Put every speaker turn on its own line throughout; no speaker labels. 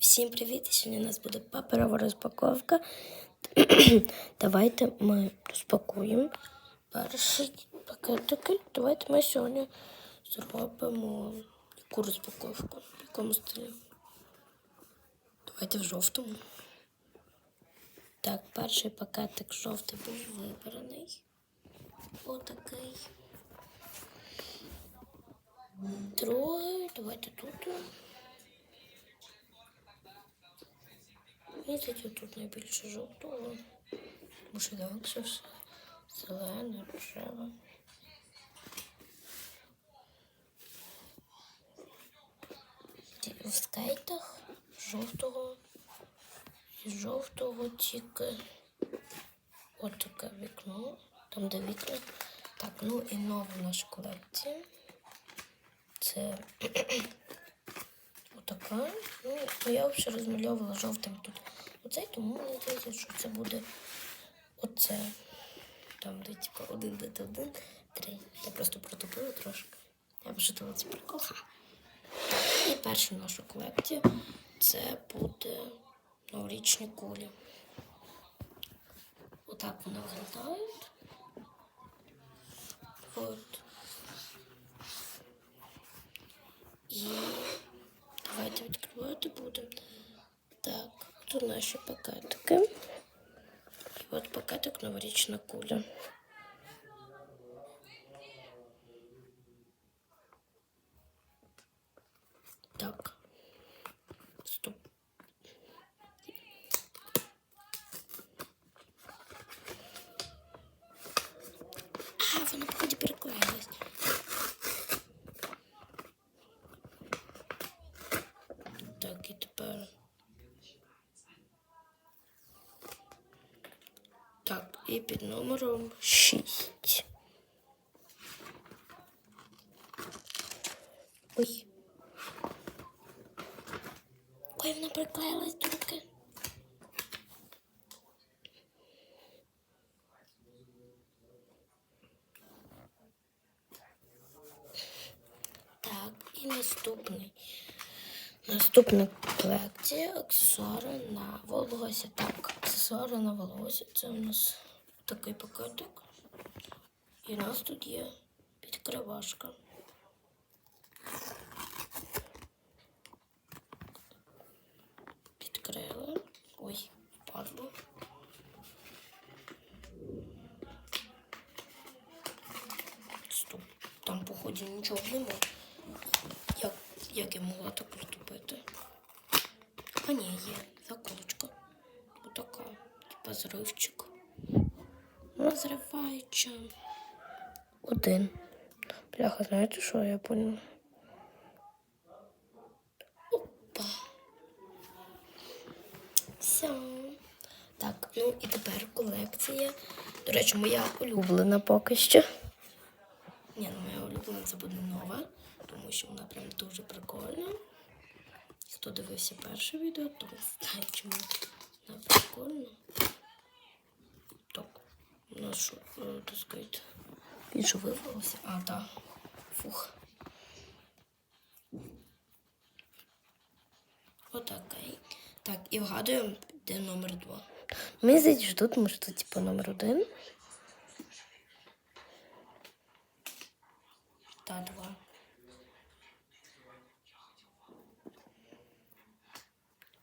Всім привіт! Сьогодні у нас буде паперова розпаковка. Давайте ми розпакуємо перший пакетик. Давайте ми сьогодні зробимо яку розпаковку, в якому стилі. Давайте в жовтому. Так, перший пакетик жовтий був вибраний. Отакий. Другий, давайте тут. Мені тут найбільше жовтого. Тому що інакше все зелене, рожеве. В скейтах жовтого жовтого тільки от таке вікно, там де вікна. Так, ну і нова наша колекція. Це Отака. Ну, я взагалі розмальовувала жовтим тут оцей, тому мені здається, що це буде оце. Там, де типу один, де один, три. Я просто протопила трошки. Я пошутила це прикол. І перша наша колекція це буде новорічні кулі. Отак вони виглядають. От. І Давайте відкривати будемо. Так, тут наші пакетики. І от пакетик новорічна куля. Так. Стоп. А, вона поході переклеїлась. Так, і тепер. Так, і під номером 6. Ой. Ой, вона приклеїлась до руки. Так, і наступний. Наступна колекція аксесуари на волосся. Так, аксесуари на волосся. Це у нас такий пакетик. І у нас тут є підкривашка. Підкрили. Ой, впадло. Стоп. Там, походу, нічого немає. Як, як я могла так приступити? А ні, є заколочка. Типа. Розриваюча. Один. Бляха, знаєте, що я поняла? Опа. Все. Так, ну і тепер колекція. До речі, моя улюблена поки що. Ні, ну моя улюблена це буде нова, тому що вона прям дуже прикольна. Хто дивився перше відео, то знає, чому вона прикольна. Що, е, так сказати, він що вирвався? А, так. Фух. Отакий. Так, і вгадуємо, де номер два. Мені здається, що тут може тут типу номер один. Та два.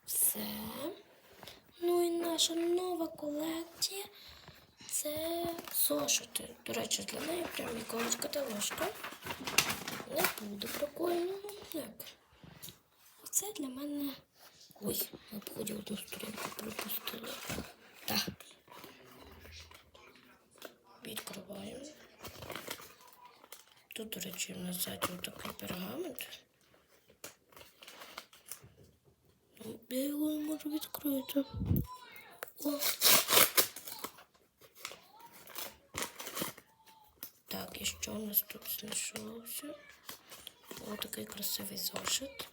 Все. Ну і наша нова колекція. Це зошити. До речі, для неї прям якогось каталожка. Не буде прикольно. Як? Це для мене. Ой, ми поході одну сторінку пропустили. Так. Відкриваємо. Тут, до речі, на ззаді такий пергамент. Ну, Я його можу відкрити. О. Так, і що у нас тут знайшовся? Ось такий красивий зошит.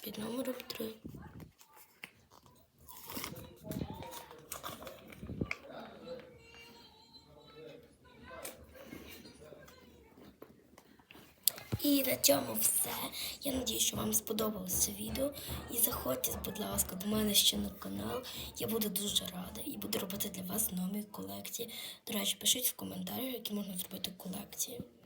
Під номером 3. І на цьому все. Я надіюсь, що вам сподобалося відео. І заходьте, будь ласка, до мене ще на канал. Я буду дуже рада і буду робити для вас нові колекції. До речі, пишіть в коментарях, які можна зробити колекції.